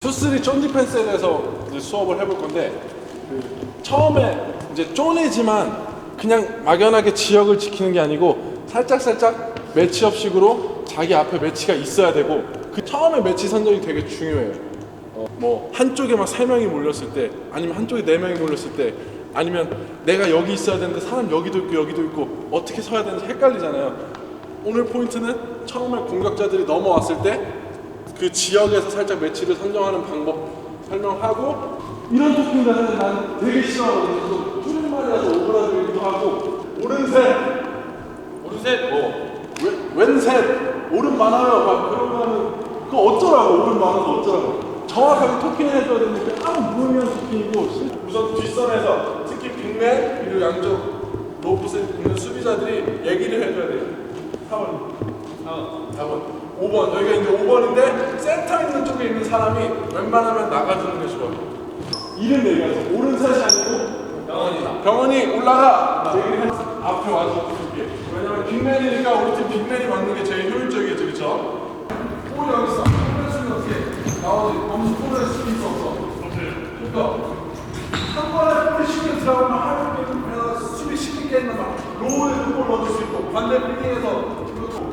투쓰리 쫀 디펜스에 대해서 이제 수업을 해볼 건데 그 처음에 이제 쪼내지만 그냥 막연하게 지역을 지키는 게 아니고 살짝 살짝 매치업식으로 자기 앞에 매치가 있어야 되고 그 처음에 매치 선정이 되게 중요해요. 어, 뭐 한쪽에 막세 명이 몰렸을 때 아니면 한쪽에 네 명이 몰렸을 때 아니면 내가 여기 있어야 되는데 사람 여기도 있고 여기도 있고 어떻게 서야 되는지 헷갈리잖아요. 오늘 포인트는 처음에 공격자들이 넘어왔을 때 그 지역에서 살짝 매치를 선정하는 방법 설명하고 이런 토킹들 하는 나는 되게 싫어하거든요. 또 줄임말이라서 오그라들기도 하고 오른셋. 오른셋? 뭐? 왼- 왼셋. 오른 많아요. 막 그런 거는 그거 어쩌라고? 오른 많아서 어쩌라고? 정확하게 토킹해줘야 되는데 아무 무의미한 토킹이고 실- 우선 뒷선에서 특히 빅맨 그리고 양쪽 로프스 있는 수비자들이 얘기를 해줘야 돼요. 4 번 4번 5번. 여기가 이제 5번인데 센터 있는 쪽에 있는 사람이 웬만하면 나가주는 게 좋아요 이름 얘기하죠 오른셋이 아니고 병원이다. 병원이 올라가. 얘기를 해 앞에 와서 줄게. 왜냐면 빅맨이니까 우리 팀 빅맨이 막는 게 제일 효율적이겠죠 그쵸? 볼 여기 있어. 볼 수는 어떻게 나오지. 너무 볼을 수도 있어 없어? 그러니까 한 번에 볼이 쉽게 들어가면 하이브에서 수비 쉽게 깨는 막 로우에도 볼 넣을 수 있고 반대 빌딩에서 이것도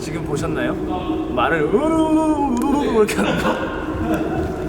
지금 보셨나요? 말을 으르르르르르 이렇게 하는 거